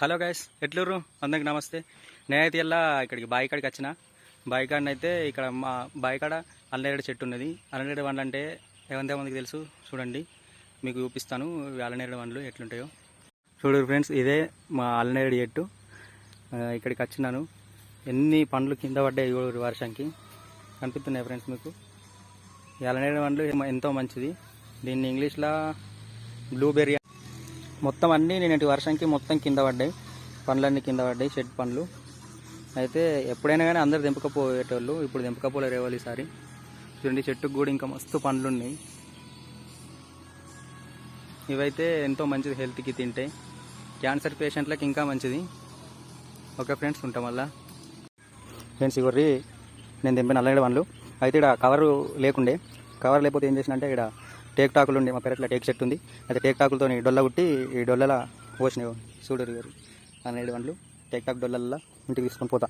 Hello guys ఎట్లూరు అందరికి నమస్తే. నేనైతే ఇలా ఇక్కడికి బాయికాడికి వచ్చిన. బాయికాడనైతే అయితే ఇక్కడ మా బాయికాడ అల్లనేరేడు చెట్టు ఉన్నది. అల్లనేరేడు వండ్లు అంటే ఎంతమందికి తెలుసు? చూడండి. మీకు చూపిస్తాను. ఈ అల్లనేరేడు వండ్లు ఎట్లుంటాయో. చూడు ఫ్రెండ్స్ ఇదే మా అల్లనేరేడు చెట్టు. ఇక్కడికి వచ్చినాను. ఎన్ని పండ్లు కింద పడ్డాయి చూడు వర్షంకి కనిపిస్తున్నాయి ఫ్రెండ్స్ మీకు? ఈ అల్లనేరేడు వండ్లు ఎంతో మంచిది. దీన్ని ఇంగ్లీష్లో బ్లూబెర్రీ మొత్తం అన్నీ నేను వర్షంకి మొత్తం కింద పడ్డాయి. పండ్లన్నీ కింద పడ్డాయి షెడ్ పండ్లు. అయితే ఎప్పుడైనా కానీ అందరు దింపకపోయేటోళ్ళు ఇప్పుడు దింపకపోలేరు ఎవరు ఈసారి. చూడండి చెట్టుకు కూడా ఇంకా మస్తు పండ్లు ఉన్నాయి ఇవైతే ఎంతో మంచిది హెల్త్కి తింటే. క్యాన్సర్ పేషెంట్లకు ఇంకా మంచిది. ఓకే ఫ్రెండ్స్ ఉంటాం వల్ల ఫ్రెండ్స్ ఇవర్రి నేను దింపిన అల్లగడ పండ్లు. అయితే ఇక్కడ కవరు లేకుండే. కవర్ లేకపోతే ఏం చేసిన అంటే ఇక్కడ టేక్ టాకులు ఉండే మా పెరట్లో టేక్ చెట్టు ఉంది. అయితే టేక్ టాకులతో డొల్ల కుట్టి ఈ డొల్లల పోసినాయి చూడరు గారు అన్నేడు పండ్లు టేక్ టాక్ డొల్లల ఇంటికి తీసుకొని పోతా.